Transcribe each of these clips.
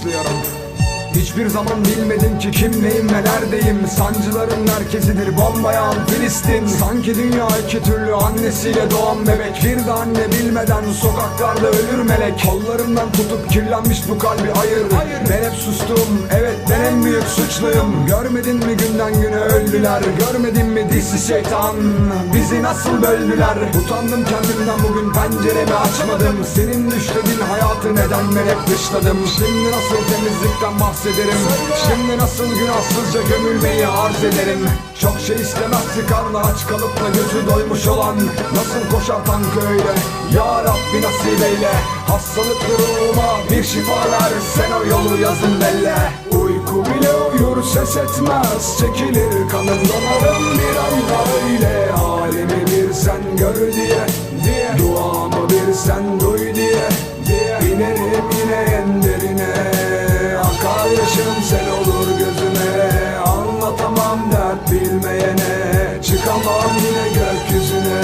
Slayer. Hiçbir zaman bilmedim ki kim neyim ve neredeyim. Sancıların merkezidir bombayan Filistin. Sanki dünya iki türlü annesiyle doğan bebek. Bir de anne bilmeden sokaklarda ölür melek. Kollarımdan tutup kirlenmiş bu kalbi hayır, Ben hep sustum evet ben en büyük suçluyum. Görmedin mi günden güne öldüler? Görmedin mi disi şeytan? Bizi nasıl böldüler? Utandım kendimden bugün penceremi açmadım. Senin düşlediğin hayatı neden ben hep dışladım? Şimdi nasıl temizlikten bahsederim Şimdi nasıl günahsızca gömülmeyi arz ederim? Çok şey istemezdi karnı aç kalıp da gözü doymuş olan. Nasıl koşar tankı öyle Ya Rabbi nasip eyle. Hastalıklı ruhuma bir şifa ver Sen o yolu yazın belle. Uyku bile uyur ses etmez Çekilir kanım. Donarım bir anda öyle. Halimi bir sen gör diye yaşım sel olur gözüme. Anlatamam dert bilmeyene. Çıkamam yine gökyüzüne.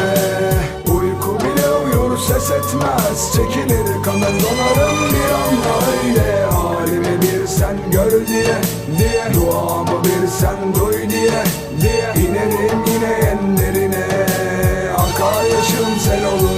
Uyku bile uyur ses etmez. Çekilir kanım donarım bir anda öyle. Halimi bir sen gör diye diye. Duamı bir sen duy diye diye. İnerim yine en derine. Akar yaşım sel olur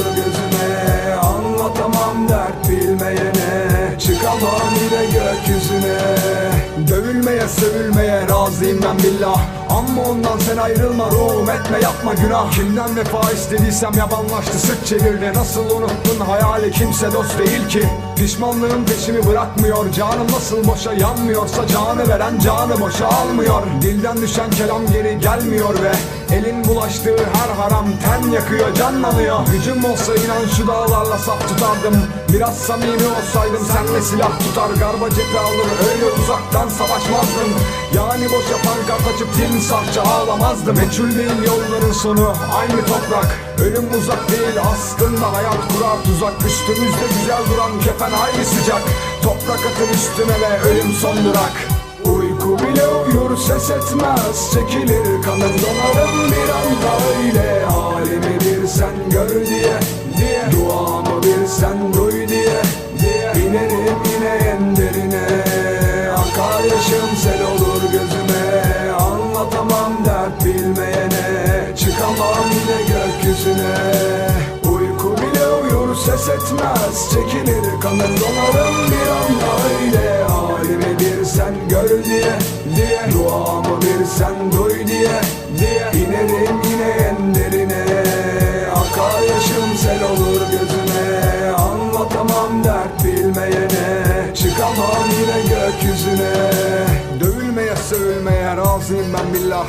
sövülmeye razıyım ben billah Ama ondan sen ayrılma ruhum etme yapma günah. Kimden vefa istediysem yabanlaştı sırt çevirdi. Nasıl unuttun hayali kimse dost değil ki. Pişmanlığın peşimi bırakmıyor Canım nasıl boşa yanmıyorsa canı veren canı boşa almıyor. Dilden düşen kelam geri gelmiyor ve Elin bulaştığı her haram ten yakıyor canlanıyor Gücüm olsa inan şu dağlarla saf tutardım. Biraz samimi olsaydım senle silah tutar. Garba cephe alır öyle uzaktan savaşmazdım. Yani boşa pankart açıp timsahça ağlamazdım Meçhul değil yolların sonu. Aynı toprak Ölüm uzak değil. Aslında hayat kurar tuzak. Üstümüzde güzel duran kefen hayli sıcak. Toprak atın üstüme ve ölüm son durak. Uyku bile uyur ses etmez. Çekilir kanım donarım bir anda öyle. Halimi bir sen gör diye diye. Duamı uyur ses etmez Çekilir kanım donarım bir anda öyle. Halimi bir sen gör diye diye. Duamı bir sen duy diye diye. İnerim yine en derine Akar yaşım sel olur gözüme. Anlatamam dert bilmeyene. Çıkamam yine gökyüzüne. Dövülmeye sövülmeye razıyım ben billah.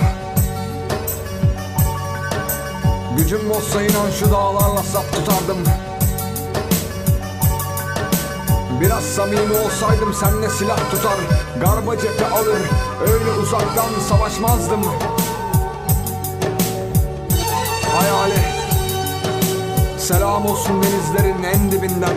Gücüm olsa inan şu dağlarla sap tutardım Biraz samimi olsaydım senle silah tutar Garba cephe alır öyle uzaktan savaşmazdım. Hayali Selam olsun denizlerin en dibinden